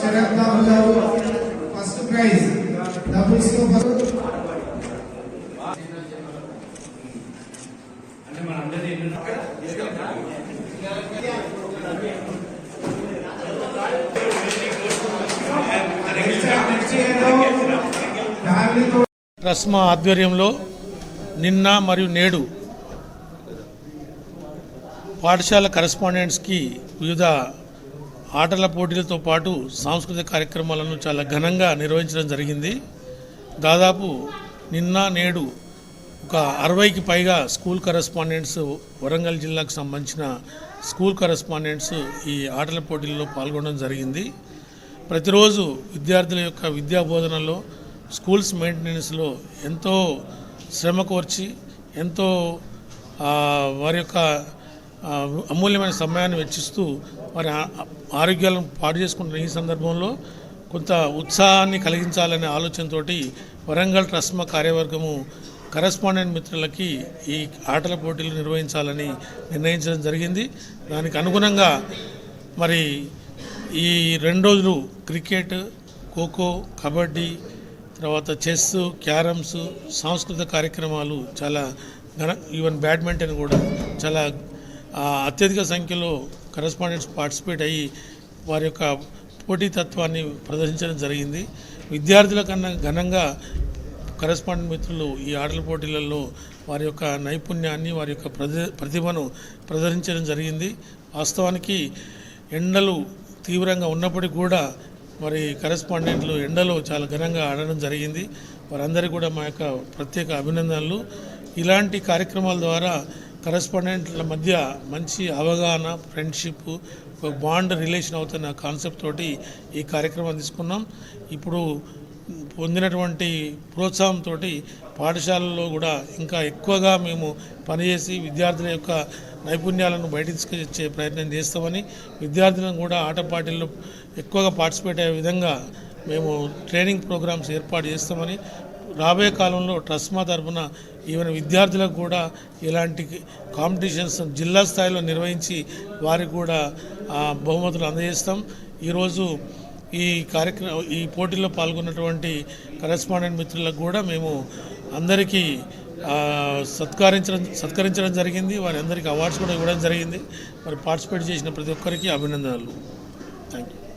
శరత్ బాబు గారు first prize డబుల్స్లో ఆధ్వర్యంలో నిన్న మరియు నేడు పాఠశాల కరెస్పాండెంట్స్కి వివిధ ఆటల పోటీలతో పాటు సాంస్కృతిక కార్యక్రమాలను చాలా ఘనంగా నిర్వహించడం జరిగింది. దాదాపు నిన్న నేడు ఒక అరవైకి పైగా స్కూల్ కరెస్పాండెంట్స్ వరంగల్ జిల్లాకు సంబంధించిన స్కూల్ కరెస్పాండెంట్స్ ఈ ఆటల పోటీల్లో పాల్గొనడం జరిగింది. ప్రతిరోజు విద్యార్థుల యొక్క విద్యా బోధనలో స్కూల్స్ మెయింటెనెన్స్లో ఎంతో శ్రమ కోర్చి ఎంతో వారి యొక్క అమూల్యమైన సమయాన్ని వెచ్చిస్తూ వారి ఆరోగ్యాలను పాడు చేసుకుంటున్న ఈ సందర్భంలో కొంత ఉత్సాహాన్ని కలిగించాలనే ఆలోచనతోటి వరంగల్ ట్రస్మా కార్యవర్గము కరెస్పాండెంట్ మిత్రులకి ఈ ఆటల పోటీలు నిర్వహించాలని నిర్ణయించడం జరిగింది. దానికి అనుగుణంగా మరి ఈ రెండు రోజులు క్రికెట్ ఖోఖో కబడ్డీ తర్వాత చెస్ క్యారమ్స్ సాంస్కృతిక కార్యక్రమాలు చాలా ఘన ఈవెన్ బ్యాడ్మింటన్ కూడా చాలా అత్యధిక సంఖ్యలో కరెస్పాండెంట్స్ పార్టిసిపేట్ అయ్యి వారి యొక్క పోటీతత్వాన్ని ప్రదర్శించడం జరిగింది. విద్యార్థుల కన్నా ఘనంగా కరెస్పాండెంట్ మిత్రులు ఈ ఆటల పోటీలలో వారి యొక్క నైపుణ్యాన్ని వారి యొక్క ప్రతిభను ప్రదర్శించడం జరిగింది. వాస్తవానికి ఎండలు తీవ్రంగా ఉన్నప్పటికీ కూడా మరి కరెస్పాండెంట్లు ఎండలో చాలా ఘనంగా ఆడడం జరిగింది. వారందరికీ కూడా మా యొక్క ప్రత్యేక అభినందనలు. ఇలాంటి కార్యక్రమాల ద్వారా కరెస్పాండెంట్ల మధ్య మంచి అవగాహన ఫ్రెండ్షిప్ ఒక బాండ్ రిలేషన్ అవుతున్న కాన్సెప్ట్ తోటి ఈ కార్యక్రమం తీసుకున్నాం. ఇప్పుడు పొందినటువంటి ప్రోత్సాహంతో పాఠశాలల్లో కూడా ఇంకా ఎక్కువగా మేము పనిచేసి విద్యార్థుల యొక్క నైపుణ్యాలను బయట తీసుకొచ్చే ప్రయత్నం చేస్తామని విద్యార్థులను కూడా ఆటపాటల్లో ఎక్కువగా పార్టిసిపేట్ అయ్యే విధంగా మేము ట్రైనింగ్ ప్రోగ్రామ్స్ ఏర్పాటు చేస్తామని రాబోయే కాలంలో ట్రస్మా తరఫున ఈవెన్ విద్యార్థులకు కూడా ఇలాంటి కాంపిటీషన్స్ జిల్లా స్థాయిలో నిర్వహించి వారికి కూడా బహుమతులు అందజేస్తాం. ఈరోజు ఈ కార్యక్రమం ఈ పోటీలో పాల్గొన్నటువంటి కరెస్పాండెంట్ మిత్రులకు కూడా మేము అందరికీ సత్కరించడం సత్కరించడం జరిగింది. వారి అందరికీ అవార్డ్స్ కూడా ఇవ్వడం జరిగింది. మరి పార్టిసిపేట్ చేసిన ప్రతి ఒక్కరికి అభినందనలు. Thank you